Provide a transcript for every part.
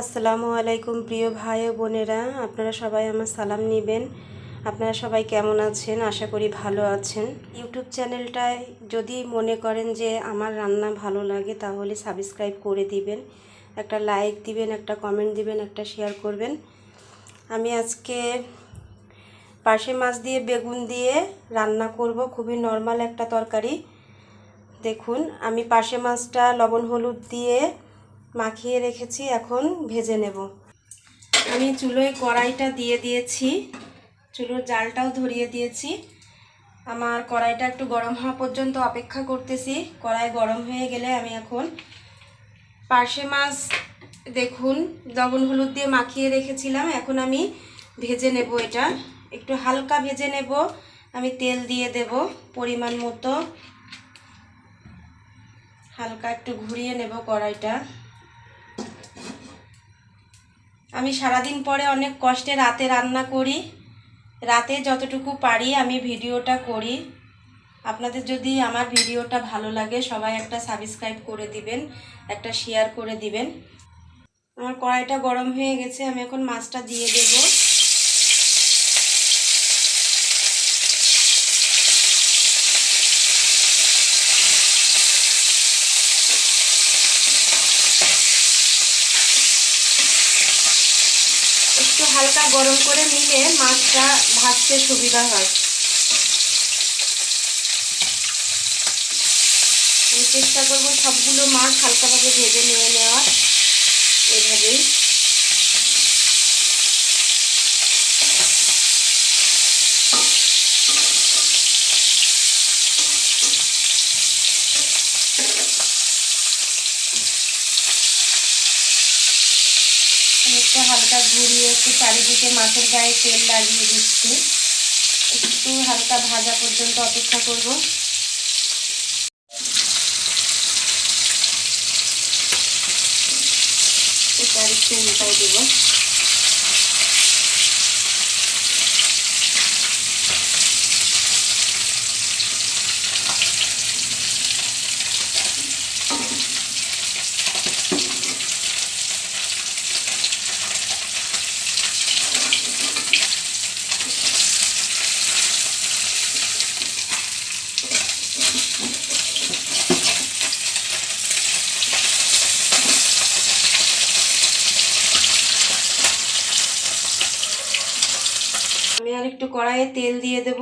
আসসালামু আলাইকুম প্রিয় ভাই ও বোনেরা, আপনারা সবাই আমার সালাম নেবেন। আপনারা সবাই কেমন আছেন? আশা করি ভালো আছেন। ইউটিউব চ্যানেলটায় যদি মনে করেন যে আমার রান্না ভালো লাগে, তাহলে সাবস্ক্রাইব করে দিবেন। একটা লাইক দিবেন, একটা কমেন্ট দিবেন, একটা শেয়ার করবেন। আমি আজকে পার্শে মাছ দিয়ে বেগুন দিয়ে রান্না করব। খুবই নর্মাল একটা তরকারি। দেখুন, আমি পার্শে মাছটা লবণ হলুদ দিয়ে মাখিয়ে রেখেছি, এখন ভেজে নেব। আমি চুলোয় কড়াইটা দিয়ে দিয়েছি। চুলোর জালটাও ধরিয়ে দিয়েছি। আমার কড়াইটা একটু গরম হওয়া পর্যন্ত অপেক্ষা করতেছি। কড়াই গরম হয়ে গেলে আমি এখন পার্শে মাছ, দেখুন, লবণ, হলুদ দিয়ে মাখিয়ে রেখেছিলাম। এখন আমি ভেজে নেব এটা। একটু হালকা ভেজে নেব। আমি তেল দিয়ে দেব পরিমাণ মতো। হালকা একটু ঘুরিয়ে নেব কড়াইটা। আমি সারাদিন পরে অনেক কষ্টে রাতে রান্না করি। রাতে যতটুকু পারি আমি ভিডিওটা করি। আপনাদের যদি আমার ভিডিওটা ভালো লাগে, সবাই একটা সাবস্ক্রাইব করে দিবেন, একটা শেয়ার করে দিবেন। আমার কড়াইটা গরম হয়ে গেছে, আমি এখন মাছটা দিয়ে দেব একটু হালকা গরম করে নিলে মাছটা ভাজতে সুবিধা হয়। আমি চেষ্টা করব সবগুলো মাছ হালকাভাবে ভেজে নিয়ে নেওয়ার। এইভাবেই আমি একটু হালকা ঘুরিয়ে একটু চারিদিকে মাছের গায়ে তেল লাগিয়ে দিচ্ছি। একটু হালকা ভাজা পর্যন্ত অপেক্ষা করব। আর একটু উল্টাই দেবো। আমি আর একটু কড়াইয়ে তেল দিয়ে দেব।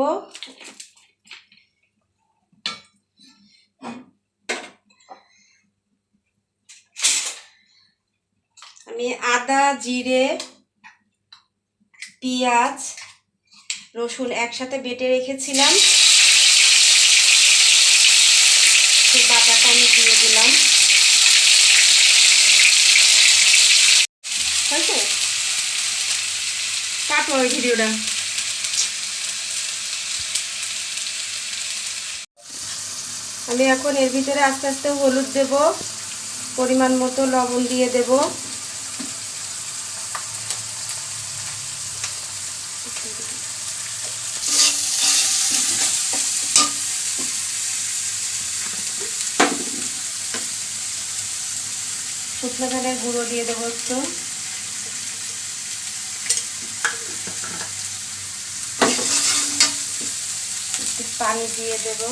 আমি আদা, জিরে, পেঁয়াজ, রসুন একসাথে বেটে রেখেছিলাম। সেই বাটাটা আমি দিয়ে দিলাম। কাটো ওই ভিডিওটা। আমি এখন এর ভিতরে আস্তে আস্তে হলুদ দেব, পরিমাণ মতো লবণ দিয়ে দেব। শুকনো ধানের গুঁড়ো দিয়ে দেবো একটু। একটু পানি দিয়ে দেব।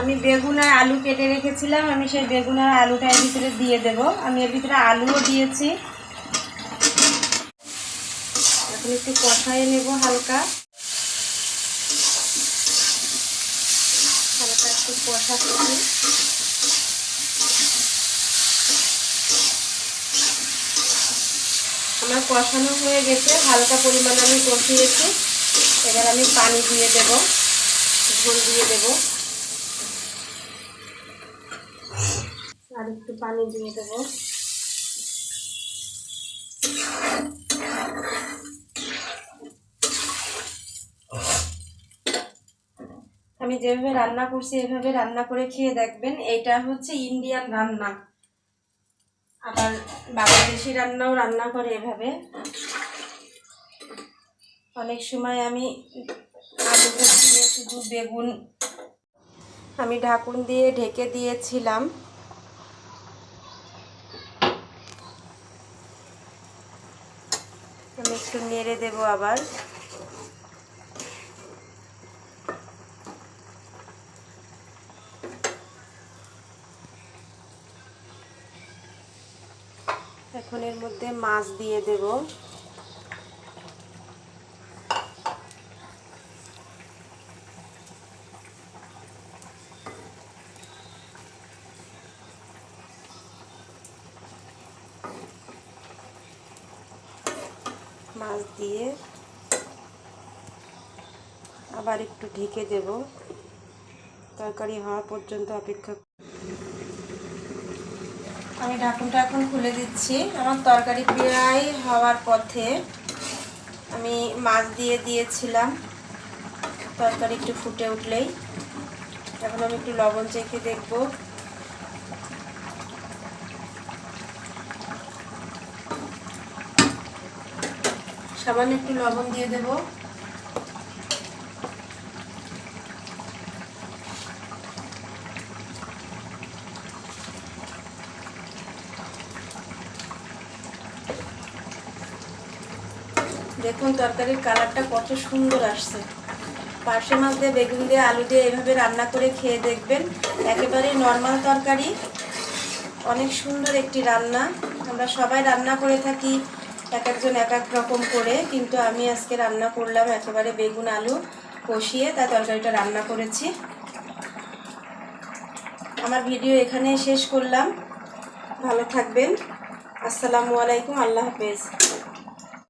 আমি বেগুন আর আলু কেটে রেখেছিলাম, আমি সেই বেগুন আর আলুটা এর ভিতরে দিয়ে দেব। আমি এর ভিতরে আলুও দিয়েছি। এখন একটু কষায় নেব হালকা। হালকা একটু কষাচ্ছি। আমার কষানো হয়ে গেছে, হালকা পরিমাণে আমি কষিয়েছি। এবার আমি পানি দিয়ে দেব, ঝোল দিয়ে দেবো। আর একটু পানি দিয়ে দেবো। আমি যেভাবে রান্না করছি, এভাবে রান্না করে খেয়ে দেখবেন, এটা হচ্ছে ইন্ডিয়ান রান্না। আবার বাংলাদেশি রান্নাও রান্না করে এভাবে। অনেক সময় আমি আলু দিয়ে শুধু বেগুন আমি ঢাকুন দিয়ে ঢেকে দিয়েছিলাম। আমি একটু নেড়ে দেবো আবার। এখন এর মধ্যে মাছ দিয়ে দেব। মাছ দিয়ে আবার একটু ঢেকে দেব। তরকারি হওয়া পর্যন্ত অপেক্ষা আমি ঢাকুনটা এখন খুলে দিচ্ছি। আমার তরকারি প্রায় হওয়ার পথে আমি মাছ দিয়ে দিয়েছিলাম। তরকারি একটু ফুটে উঠলেই। এখন আমি একটু লবণ চেখে দেখব। সামান্য একটু লবণ দিয়ে দেবো। দেখুন তরকারির কালারটা কত সুন্দর আসছে। পার্শে মাছ দিয়ে, বেগুন দিয়ে, আলু দিয়ে এভাবে রান্না করে খেয়ে দেখবেন। একেবারেই নর্মাল তরকারি। অনেক সুন্দর একটি রান্না। আমরা সবাই রান্না করে থাকি। এক একজন এক এক রকম করে, কিন্তু আমি আজকে রান্না করলাম একেবারে বেগুন আলু কষিয়ে, তার তরকারিটা রান্না করেছি। আমার ভিডিও এখানে শেষ করলাম। ভালো থাকবেন। আসসালামু আলাইকুম, আল্লাহ হাফেজ।